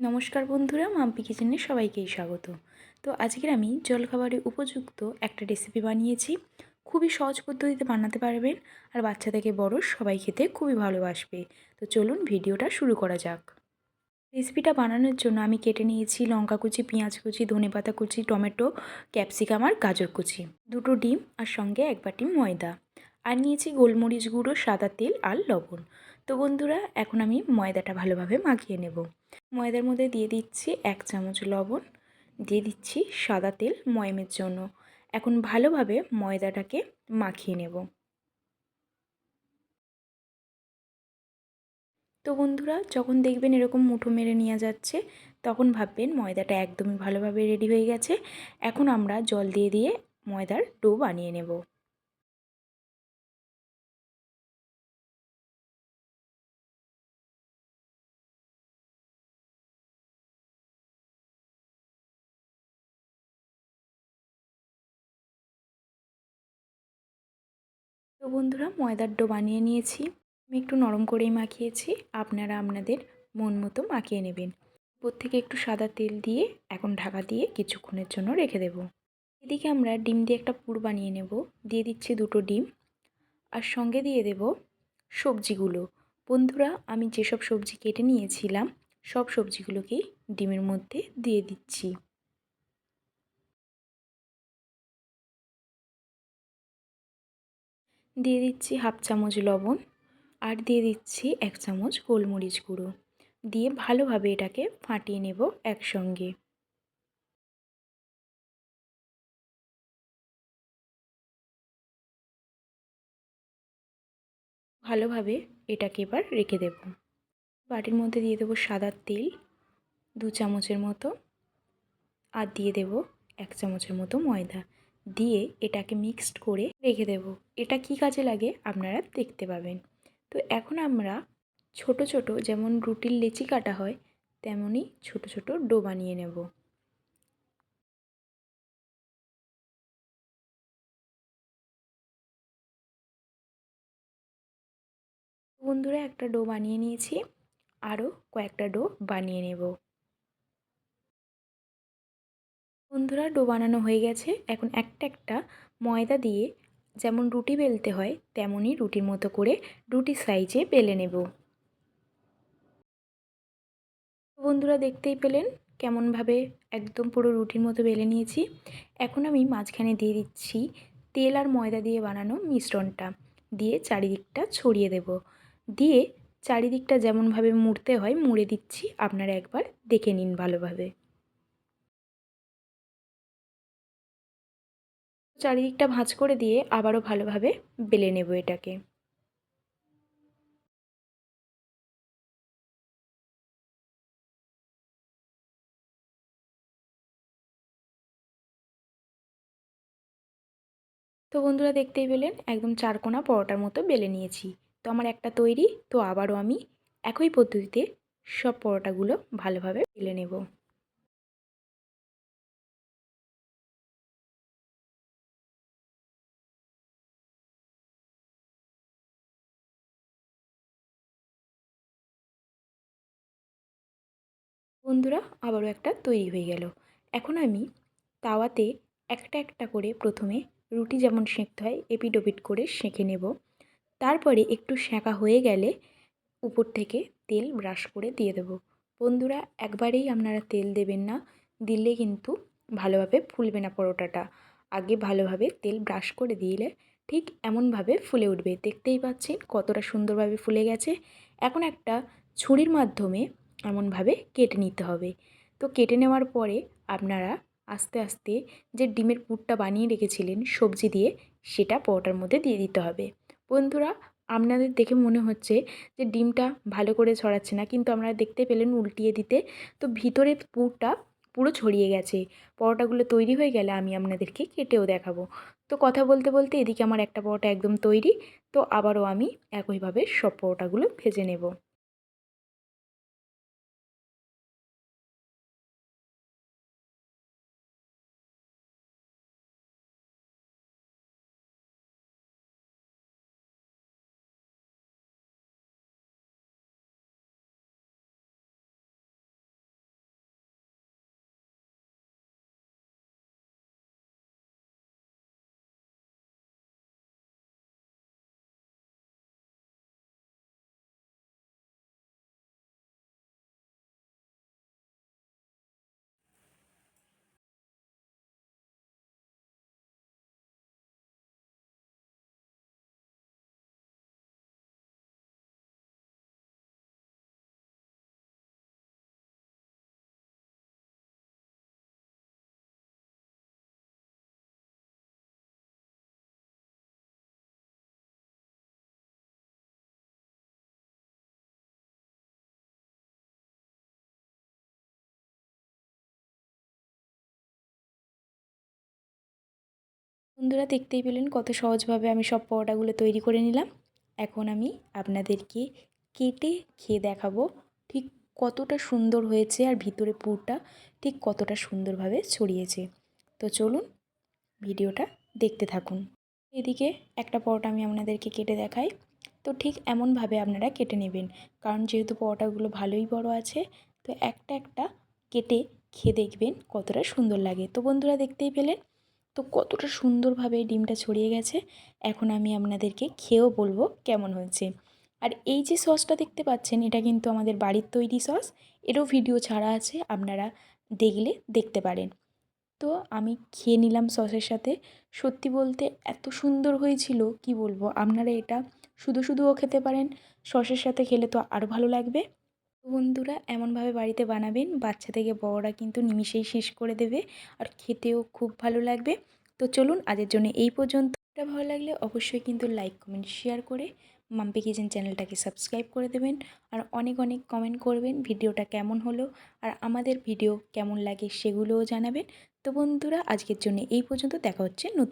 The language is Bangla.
নমস্কার বন্ধুরা, মাম্পি কিচেনে সবাইকেই স্বাগত। তো আজকের আমি জলখাবারে উপযুক্ত একটা রেসিপি বানিয়েছি। খুবই সহজ পদ্ধতিতে বানাতে পারবেন আর বাচ্চা থেকে বড় সবাই খেতে খুবই ভালোবাসবে। তো চলুন ভিডিওটা শুরু করা যাক। রেসিপিটা বানানোর জন্য আমি কেটে নিয়েছি লঙ্কা কুচি, পেঁয়াজ কুচি ধনেপাতা কুচি, টমেটো ক্যাপসিকাম আর গাজর কুচি। দুটো ডিম আর সঙ্গে এক বাটি ময়দা। আর নিয়েছি গোলমরিচ গুঁড়ো, সাদা তেল আর লবণ। তো বন্ধুরা, এখন আমি ময়দাটা ভালোভাবে মাখিয়ে নেব। ময়দার মধ্যে দিয়ে দিচ্ছি এক চামচ লবণ, দিয়ে দিচ্ছি সাদা তেল ময়মের জন্য। এখন ভালোভাবে ময়দাটাকে মাখিয়ে নেব। তো বন্ধুরা, যখন দেখবেন এরকম মুঠো মেরে নেওয়া যাচ্ছে, তখন ভাববেন ময়দাটা একদমই ভালোভাবে রেডি হয়ে গেছে। এখন আমরা জল দিয়ে দিয়ে ময়দার ডো বানিয়ে নেব। বন্ধুরা, ময়দার ডো বানিয়ে নিয়েছি। আমি একটু নরম করেই মাখিয়েছি, আপনারা আপনাদের মন মতো মাখিয়ে নেবেন। উপর থেকে একটু সাদা তেল দিয়ে এখন ঢাকা দিয়ে কিছুক্ষণের জন্য রেখে দেব। এদিকে আমরা ডিম দিয়ে একটা পুর বানিয়ে নেব। দিয়ে দিচ্ছি দুটো ডিম। আর সঙ্গে দিয়ে দেব সবজিগুলো। বন্ধুরা, আমি যেসব সবজি কেটে নিয়েছিলাম, সব সবজিগুলোকেই ডিমের মধ্যে দিয়ে দিচ্ছি। দিয়ে দিচ্ছি হাফ চামচ লবণ আর দিয়ে দিচ্ছি এক চামচ গোলমরিচ গুঁড়ো। দিয়ে ভালোভাবে এটাকে ফাটিয়ে নেব একসঙ্গে। ভালোভাবে এটাকে এবার রেখে দেব। বাটির মধ্যে দিয়ে দেবো সাদা তেল দু চামচের মতো। আর দিয়ে দেব এক চামচের মতো ময়দা। দিয়ে এটাকে মিক্সড করে রেখে দেব। এটা কি কাজে লাগে আপনারা দেখতে পাবেন। তো এখন আমরা ছোট ছোট যেমন রুটির লেচি কাটা হয়, তেমনই ছোট ছোট ডো বানিয়ে নেব। বন্ধুরা একটা ডো বানিয়ে নিয়েছি আরও কয়েকটা ডো বানিয়ে নেব। বন্ধুরা, ডো বানানো হয়ে গেছে। এখন একটা একটা ময়দা দিয়ে যেমন রুটি বেলতে হয়, তেমনই রুটির মতো করে রুটি সাইজে বেলে নেব। বন্ধুরা, দেখতেই পেলেন কেমনভাবে একদম পুরো রুটির মতো বেলে নিয়েছি। এখন আমি মাঝখানে দিয়ে দিচ্ছি তেল আর ময়দা দিয়ে বানানো মিশ্রণটা। দিয়ে চারিদিকটা ছড়িয়ে দেব। দিয়ে চারিদিকটা যেমনভাবে মুড়তে হয়, মুড়ে দিচ্ছি। আপনারা একবার দেখে নিন ভালোভাবে। চারিদিকটা ভাঁজ করে দিয়ে আবারও ভালোভাবে বেলে নেব এটাকে। তো বন্ধুরা দেখতেই পেলেন, একদম চারকোনা পরোটার মতো বেলে নিয়েছি। তো আমার একটা তৈরি, তো আবারও আমি একই পদ্ধতিতে সব পরোটাগুলো ভালোভাবে বেলে নেব। বন্ধুরা, আবারও একটা তৈরি হয়ে গেল। এখন আমি তাওয়াতে একটা একটা করে প্রথমে রুটি যেমন সেঁকতে হয় এপিট ওপিট করে সেঁকে নেব। তারপরে একটু সেঁকা হয়ে গেলে উপর থেকে তেল ব্রাশ করে দিয়ে দেবো। বন্ধুরা, একবারেই আপনারা তেল দেবেন না, দিলে কিন্তু ভালোভাবে ফুলবে না পরোটাটা। আগে ভালোভাবে তেল ব্রাশ করে দিলে ঠিক এমনভাবে ফুলে উঠবে। দেখতেই পাচ্ছেন কতটা সুন্দরভাবে ফুলে গেছে। এখন একটা ছুরির মাধ্যমে এমনভাবে কেটে নিতে হবে। তো কেটে নেওয়ার পরে আপনারা আস্তে আস্তে যে ডিমের পুরটা বানিয়ে রেখেছিলেন সবজি দিয়ে, সেটা পরোটার মধ্যে দিয়ে দিতে হবে। বন্ধুরা, আপনাদের দেখে মনে হচ্ছে যে ডিমটা ভালো করে ছড়াচ্ছে না, কিন্তু আপনারা দেখতে পেলেন উল্টিয়ে দিতে। তো ভিতরের পুরটা পুরো ছড়িয়ে গেছে। পরোটাগুলো তৈরি হয়ে গেলে আমি আপনাদেরকে কেটেও দেখাবো। তো কথা বলতে বলতে এদিকে আমার একটা পরোটা একদম তৈরি। তো আবারও আমি একইভাবে সব পরোটাগুলো ভেজে নেব। বন্ধুরা দেখতেই পেলেন কত সহজভাবে আমি সব পরোটাগুলো তৈরি করে নিলাম। এখন আমি আপনাদেরকে কেটে খেয়ে দেখাবো ঠিক কতটা সুন্দর হয়েছে আর ভিতরে পুরটা ঠিক কতটা সুন্দরভাবে ছড়িয়েছে। তো চলুন ভিডিওটা দেখতে থাকুন। এদিকে একটা পরোটা আমি আপনাদেরকে কেটে দেখাই। তো ঠিক এমনভাবে আপনারা কেটে নেবেন। কারণ যেহেতু পরোটাগুলো ভালোই বড় আছে, তো একটা একটা কেটে খেয়ে দেখবেন কতটা সুন্দর লাগে। তো বন্ধুরা দেখতেই পেলেন তো কতটা সুন্দরভাবে ডিমটা ছড়িয়ে গেছে, এখন আমি আপনাদেরকে খেয়েও বলব কেমন হয়েছে। আর এই যে সসটা দেখতে পাচ্ছেন, এটা কিন্তু আমাদের বাড়ির তৈরি সস, এরও ভিডিও ছাড়া আছে, আপনারা দেখলে দেখতে পারেন। তো আমি খেয়ে নিলাম সসের সাথে, সত্যি বলতে এত সুন্দর হয়েছিল, কি বলব, আপনারা এটা শুধু শুধুও খেতে পারেন, সসের সাথে খেলে তো আরও ভালো লাগবে। বন্ধুরা এমনভাবে বাড়িতে বানাবেন। বাচ্চা থেকে বড়রা কিন্তু নিমিষেই শেষ করে দেবে আর খেতেও খুব ভালো লাগবে। তো চলুন আজের জন্য এই পর্যন্ত। ভালো লাগলে অবশ্যই কিন্তু লাইক, কমেন্ট, শেয়ার করে মাম্পি কিচেন চ্যানেলটাকে সাবস্ক্রাইব করে দেবেন আর অনেক অনেক কমেন্ট করবেন ভিডিওটা কেমন হলো আর আমাদের ভিডিও কেমন লাগে সেগুলোও জানাবেন। তো বন্ধুরা আজকের জন্য এই পর্যন্ত দেখা হচ্ছে নতুন